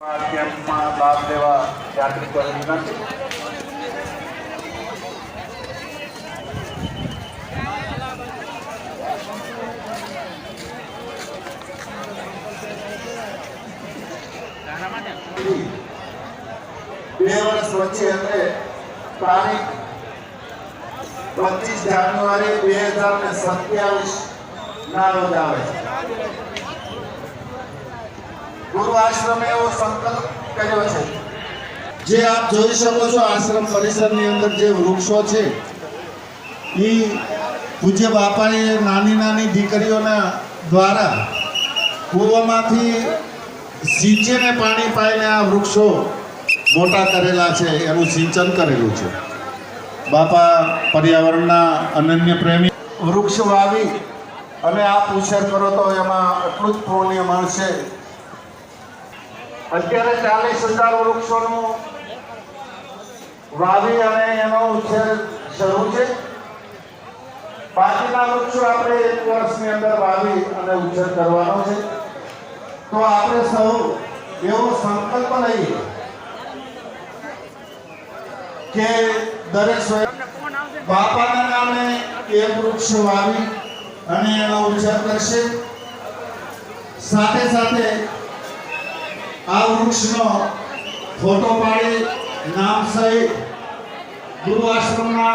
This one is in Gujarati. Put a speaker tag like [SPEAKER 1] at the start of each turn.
[SPEAKER 1] કેમ્પમાં લાભ લેવા યાત્રિકોને વિનંતી બે વર્ષ વચ્ચે એટલે તારીખ પચીસ જાન્યુઆરી બે હજાર ને સત્યાવીસ ના રોજ આવે છે. ગુરુ આશ્રમે એવો સંકલ્પ કર્યો છે. જે આપ જોઈ શકો છો આશ્રમ પરિસરની અંદર જે વૃક્ષો છે એ પૂજ્ય બાપાએ નાની નાની દીકરીઓના દ્વારા કૂવામાંથી સિંચીને પાણી પાઈને આ વૃક્ષો મોટા કરેલા છે એનું સિંચન કરેલું છે. બાપા પર્યાવરણના અનન્ય પ્રેમી. વૃક્ષ વાવી અને આ પૂછર કરો તો એમાં એટલું જ પુણ્ય મળશે. અત્યારે ચાલીસ હજાર વૃક્ષોનું વાવી અને એનો ઉછેર શરૂ છે. બાકીના વૃક્ષો આપણે એક વર્ષની અંદર વાવી અને ઉછેર કરવાનો છે. તો આપણે સૌ એવો સંકલ્પ લઈએ કે દરેક બાપાના નામે એ વૃક્ષ વાવી અને એનો ઉછેર કરશે. સાથે સાથે આ વૃક્ષનો ફોટો પાડી નામ સહિત ગુરુ આશ્રમના